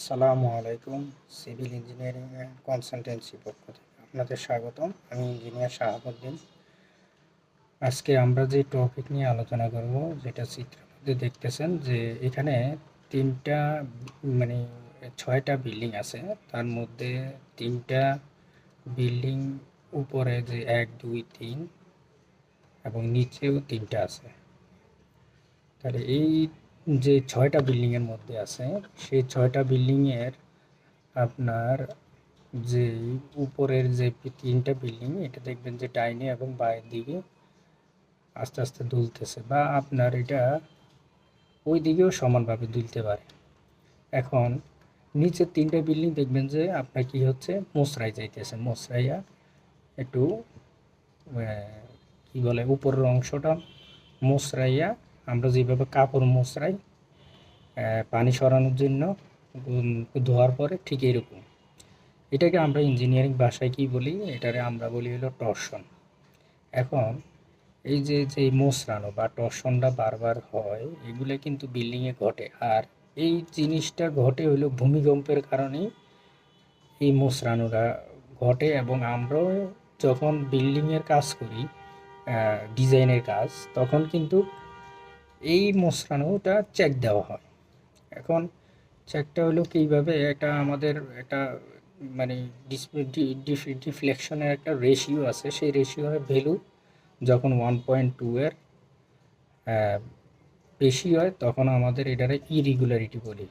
আসসালামু আলাইকুম, civil engineering and consultancy পক্ষ থেকে আপনাদের স্বাগতম। আমি ইঞ্জিনিয়ার শাহাবুদ্দিন। আজকে আমরা যে টপিক নিয়ে আলোচনা করব, যেটা মধ্যে দেখতেছেন যে এখানে তিনটা মানে ছয়টা বিল্ডিং আছে। তার মধ্যে তিনটা বিল্ডিং উপরে যে এক, দুই, তিন এবং নিচেও তিনটা আছে। তাহলে এই যে ছয়টা বিল্ডিংয়ের মধ্যে আছে, সেই ছয়টা বিল্ডিংয়ের আপনার যে উপরের যে তিনটা বিল্ডিং এটা দেখবেন যে ডাইনে এবং বায়ের দিকে আস্তে আস্তে দুলতেছে বা আপনার এটা ওই দিকেও সমানভাবে দুলতে পারে। এখন নিচের তিনটা বিল্ডিং দেখবেন যে আপনার কি হচ্ছে? মোসরাই যাইতেছে। মোসরাইয়া একটু কি বলে, উপরের অংশটা মোসরাইয়া আমরা যেভাবে কাপড় মোসরাই পানি সরানোর জন্য ধোয়ার পরে ঠিক এরকম। এটাকে আমরা ইঞ্জিনিয়ারিং ভাষায় কি বলি? এটারে আমরা বলি হলো টর্শন এখন এই যে যে মোসরানো বা টর্শনটা বারবার হয়, এগুলো কিন্তু বিল্ডিংয়ে ঘটে। আর এই জিনিসটা ঘটে হলো ভূমিকম্পের কারণেই এই মোসরানোটা ঘটে এবং আমরাও যখন বিল্ডিংয়ের কাজ করি ডিজাইনের কাজ, তখন কিন্তু এই মোসরানোটা চেক দেওয়া হয়। এখন চেকটা হলো কীভাবে এটা আমাদের একটা মানে ডিফ্লেকশনের একটা রেশিও আছে। সেই রেশিওর ভ্যালু যখন ওয়ান পয়েন্ট টু এর বেশি হয়, তখন আমাদের এটারে ইরেগুলারিটি বলি।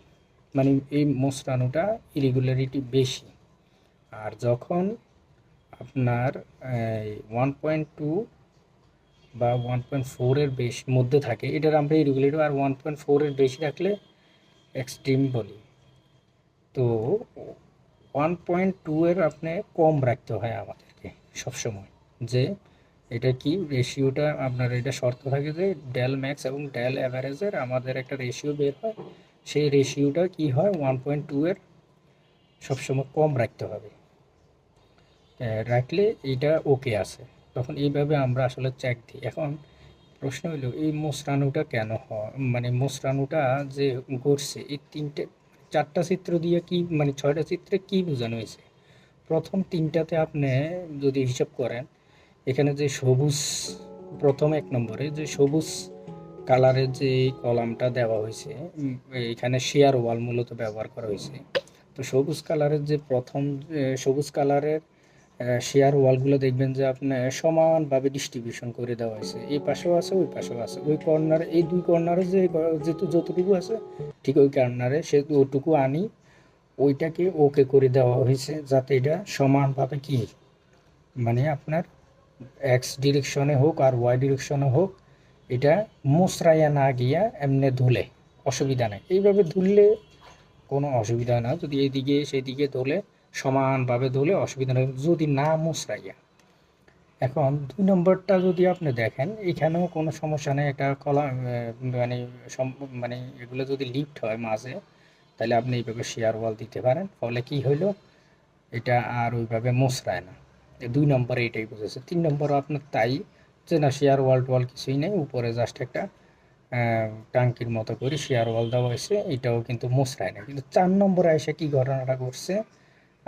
মানে এই মোসরানোটা ইরেগুলারিটি বেশি। আর যখন আপনার ওয়ান পয়েন্ট টু বা ওয়ান পয়েন্ট ফোরের বেশি মধ্যে থাকে, এটার আমরা ইরেগুলেটর আর ওয়ান পয়েন্ট ফোরের বেশি রাখলে এক্সট্রিম বলি। তো ওয়ান পয়েন্ট টু এর আপনি কম রাখতে হয় আমাদেরকে সবসময়, যে এটা কি রেশিওটা আপনার এটা শর্ত থাকে যে ডেল ম্যাক্স এবং ডেল অ্যাভারেজের আমাদের একটা রেশিও বের হয়, সেই রেশিওটা কি হয় ওয়ান পয়েন্ট টু এর সবসময় কম রাখতে হবে। রাখলে এটা ওকে আছে। তখন এইভাবে আমরা আসলে চেক দিই। এখন প্রশ্ন হলো এই মোসরানুটা কেন হয়? মানে মোসরানুটা যে ঘটছে, এই তিনটে, চারটা চিত্র দিয়ে কি মানে ছয়টা চিত্রে কি বোঝানো হয়েছে? প্রথম তিনটাতে আপনি যদি হিসাব করেন, এখানে যে সবুজ, প্রথম এক নম্বরে যে সবুজ কালারের যে কলামটা দেওয়া হয়েছে এখানে শেয়ার ওয়াল মূলত ব্যবহার করা হয়েছে। তো সবুজ কালারের যে প্রথম সবুজ কালারের শেয়ার ওয়ালগুলো দেখবেন যে আপনার সমানভাবে ডিস্ট্রিবিউশন করে দেওয়া হয়েছে। এই পাশেও আছে, ওই পাশেও আছে। ওই কর্নারে এই দুই কর্নারে যে যেহেতু যতটুকু আছে, ঠিক ওই কর্নারে সে ওটুকু আনি, ওইটাকে ওকে করে দেওয়া হয়েছে যাতে এটা সমানভাবে কি মানে আপনার এক্স ডিরেকশনে হোক আর ওয়াই ডিরেকশনে হোক, এটা মোসরাইয়া না গিয়া এমনি ধুলে, অসুবিধা নেই। এইভাবে ধুললে কোনো অসুবিধা না। যদি এইদিকে সেদিকে ধুলে সমানভাবে ধুলে অসুবিধা নেই, যদি না মোসরাইয়া। এখন দুই নম্বরটা যদি আপনি দেখেন, এখানেও কোনো সমস্যা নেই এটা কলা মানে মানে এগুলো যদি লিফট হয় মাঝে, তাহলে আপনি এইভাবে শেয়ার ওয়াল দিতে পারেন, ফলে কি হইল, এটা আর ওইভাবে মোসরায় না। দুই নম্বরে এটাই বুঝেছে। তিন নম্বরও আপনার তাই, যে না শেয়ার ওয়াল টোয়াল কিছুই নেই, উপরে জাস্ট একটা টাঙ্কির মতো করে শেয়ার ওয়াল দেওয়া হয়েছে, এটাও কিন্তু মোসরায় না। কিন্তু চার নম্বরে এসে কি ঘটনাটা ঘটছে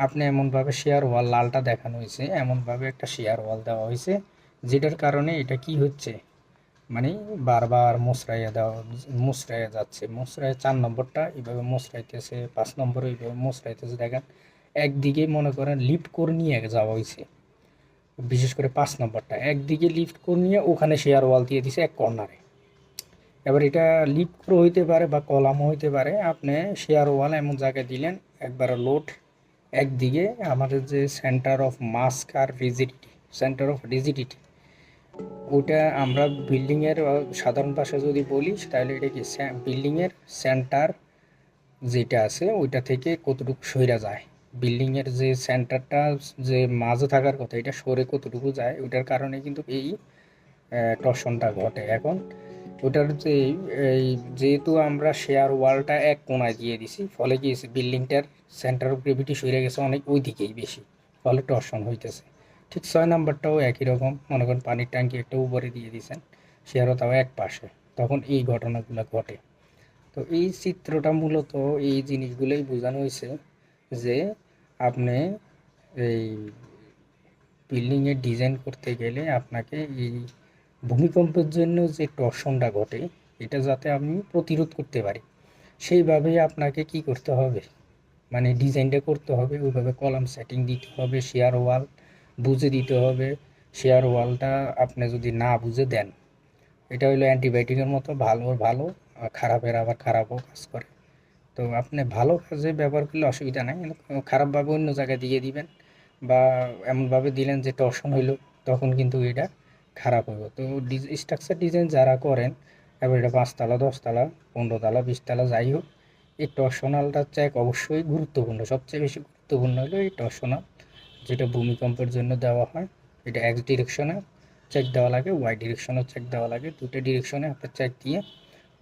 আপনি এমনভাবে শেয়ার ওয়াল লালটা দেখানো হয়েছে, এমনভাবে একটা শেয়ার ওয়াল দেওয়া হয়েছে, যেটার কারণে এটা কি হচ্ছে? মানে বারবার মোসরাইয়া দেওয়া মোসরাইয়া যাচ্ছে। মোসরাইয়া চার নম্বরটা এইভাবে মোসরাইতেছে পাঁচ নম্বরে এইভাবে মোসরাইতেছে দেখেন, একদিকে মনে করেন লিফট করে নিয়ে যাওয়া হয়েছে, বিশেষ করে পাঁচ নম্বরটা। একদিকে লিফট করে নিয়ে ওখানে শেয়ার ওয়াল দিয়ে দিছে এক কর্নারে এবার এটা লিফট করে হইতে পারে বা কলামও হইতে পারে। আপনি শেয়ার ওয়াল এমন জায়গায় দিলেন, একবার লোড একদিকে আমাদের যে সেন্টার অফ মাস্ক আর রিজিডিটি সেন্টার অফ রিজিডিটি ওটা আমরা বিল্ডিংয়ের সাধারণ ভাষায় যদি বলি, তাহলে এটা কি বিল্ডিংয়ের সেন্টার যেটা আছে, ওইটা থেকে কতটুকু সইরা যায়? বিল্ডিংয়ের যে সেন্টারটা যে মাঝে থাকার কথা, এটা সরে কতটুকু যায়? ওইটার কারণে কিন্তু এই টর্শনটা ঘটে। এখন ওটার যে এই যেহেতু আমরা শেয়ার ওয়ালটা এক কোনায় দিয়ে দিছি, ফলে কি বিল্ডিংটার সেন্টার অফ গ্রেভিটি সরে গেছে অনেক ওই দিকেই বেশি, ফলে টর্শন হইতেছে। ঠিক ছয় নাম্বারটাও একই রকম, মনে করেন পানির ট্যাঙ্কি একটা উপরে দিয়ে দিয়েছেন শেয়ারও তাও এক পাশে, তখন এই ঘটনাগুলো ঘটে। তো এই চিত্রটা মূলত এই জিনিসগুলোই বোঝানো হয়েছে যে আপনি এই বিল্ডিংয়ের ডিজাইন করতে গেলে আপনাকে এই ভূমিকম্পের জন্য যে টর্শনটা ঘটে, এটা যাতে আমি প্রতিরোধ করতে পারি সেইভাবেই আপনাকে কি করতে হবে? মানে ডিজাইনটা করতে হবে, ওইভাবে কলাম সেটিং দিতে হবে, শেয়ার ওয়াল বুঝে দিতে হবে। শেয়ার ওয়ালটা আপনি যদি না বুঝে দেন, এটা হলো অ্যান্টিবায়োটিকের মতো ভালো ভালো খারাপের আবার খারাপও কাজ করে। তো আপনি ভালো কাজে ব্যবহার করলে অসুবিধা নাই খারাপভাবে অন্য জায়গায় দিয়ে দিবেন, বা এমনভাবে দিলেন যে টর্শন হইল, তখন কিন্তু এটা খারাপ হইব। তো স্ট্রাকচার ডিজাইন যারা করেন এবার এটা পাঁচতলা, দশতলা পনেরো তলা বিশতলা, যাই হোক এই টর্শনালটা চেক অবশ্যই গুরুত্বপূর্ণ। সবচেয়ে বেশি গুরুত্বপূর্ণ হলো এই টর্শনাল যেটা ভূমিকম্পের জন্য দেওয়া হয়। এটা এক্স ডিরেকশনে চেক দেওয়া লাগে ওয়াই ডিরেকশনেও চেক দেওয়া লাগে। দুটো ডিরেকশনে আপনার চেক দিয়ে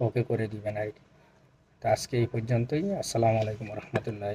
ওকে করে দিবেন আর কি তো আজকে এই পর্যন্তই। আসসালামু আলাইকুম রহমতুল্লাহ